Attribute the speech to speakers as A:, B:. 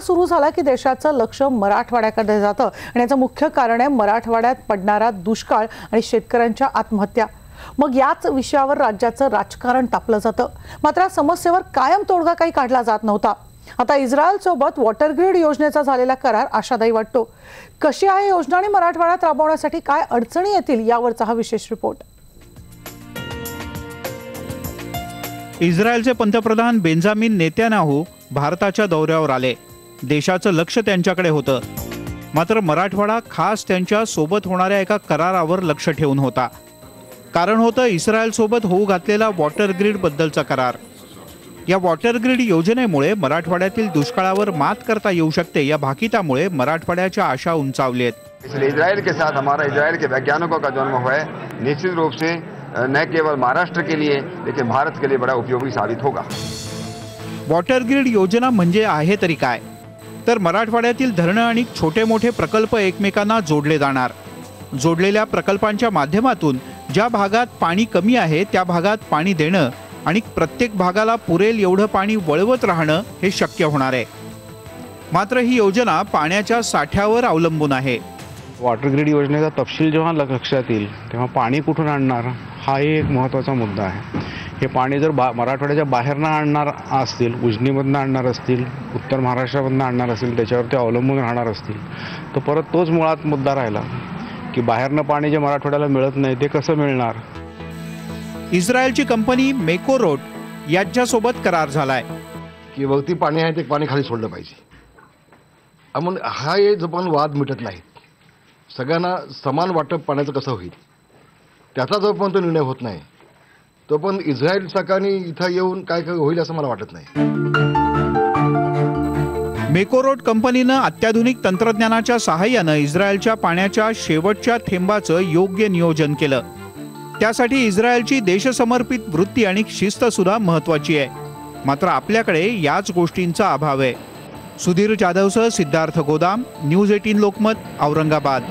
A: सुरू झाला की देशाचं लक्ष मराठवाड्याकडे जातं. आणि याचं मुख्य कारण आहे मराठवाड्यात पडणारा दुष्काळ आणि शेतकऱ्यांच्या आत्महत्या. मग याच विषयावर राज्याचं राजकारण तापलं जातं. मात्र या समस्येवर कायम तोडगा काही काढला जात नव्हता. आता इस्रायल सोबत वॉटर ग्रीड योजनेचा झालेला करार आशादायी वाटतो. कशी आहे योजना आणि मराठवाड्यात राबवण्यासाठी काय अडचणी येतील यावरचा हा विशेष रिपोर्ट.
B: इस्रायलचे पंतप्रधान बेंजामिन नेत्यानाहू भारताच्या दौऱ्यावर आले. देशाचं लक्ष त्यांच्याकडे होतं. मात्र मराठवाडा खास त्यांच्यासोबत होणाऱ्या एका करारावर लक्ष ठेवून होता. कारण होतं इस्रायल सोबत होऊ घातलेला वॉटर ग्रीड बद्दलचा करार. या वॉटर ग्रीड योजनेमुळे मराठवाड्यातील दुष्काळावर मात करता येऊ शकते या भाकितामुळे मराठवाड्याच्या आशा उंचावलेत
C: इसलिए इसराइल के साथ हमारा इसराइल के वैज्ञानिकों का जन्म हुआ है। निश्चित रूप से न केवल महाराष्ट्र के लिए लेकिन भारत के लिए बड़ा उपयोगी साबित होगा।
B: वॉटर ग्रीड योजना म्हणजे आहे तरी काय? तर मराठवाड्यातील धरणं आणि छोटे मोठे प्रकल्प एकमेकांना जोडले जाणार. जोडलेल्या प्रकल्पांच्या माध्यमातून ज्या भागात पाणी कमी आहे त्या भागात पाणी देणं आणि प्रत्येक भागाला पुरेल एवढं पाणी वळवत राहणं हे शक्य होणार आहे. मात्र ही योजना पाण्याच्या साठ्यावर अवलंबून आहे.
D: वॉटर ग्रीड योजनेचा तपशील जेव्हा लक्षात येईल तेव्हा पाणी कुठून आणणार? हाही एक महत्त्वाचा मुद्दा आहे. हे पाणी जर बा मराठवाड्याच्या बाहेरनं आणणार असतील उजनीमधनं आणणार असतील उत्तर महाराष्ट्रामधनं आणणार असतील त्याच्यावर ते अवलंबून राहणार असतील तर परत तोच मुळात मुद्दा राहिला की बाहेरनं पाणी जे मराठवाड्याला मिळत नाही ते कसं मिळणार?
B: इस्रायलची कंपनी मेकोरोट यांच्यासोबत करार झालाय.
E: की वरती पाणी आहे ते पाणी खाली सोडलं पाहिजे. हा हे जो पण वाद मिटत नाहीत सगळ्यांना समान वाटप पाण्याचं कसं होईल? त्याचा जोपर्यंत निर्णय होत नाही तो पण इस्रायल सरकारने इथं येऊन काय काय होईल असं मला वाटत नाही.
B: मेकोरोड कंपनीनं अत्याधुनिक तंत्रज्ञानाच्या सहाय्यानं इस्रायलच्या पाण्याच्या शेवटच्या थेंबाचं योग्य नियोजन केलं. त्यासाठी इस्रायलची देशसमर्पित वृत्ती आणि शिस्त सुद्धा महत्वाची आहे. मात्र आपल्याकडे याच गोष्टींचा अभाव आहे. सुधीर जाधवसह सिद्धार्थ गोदाम न्यूज एटीन लोकमत औरंगाबाद.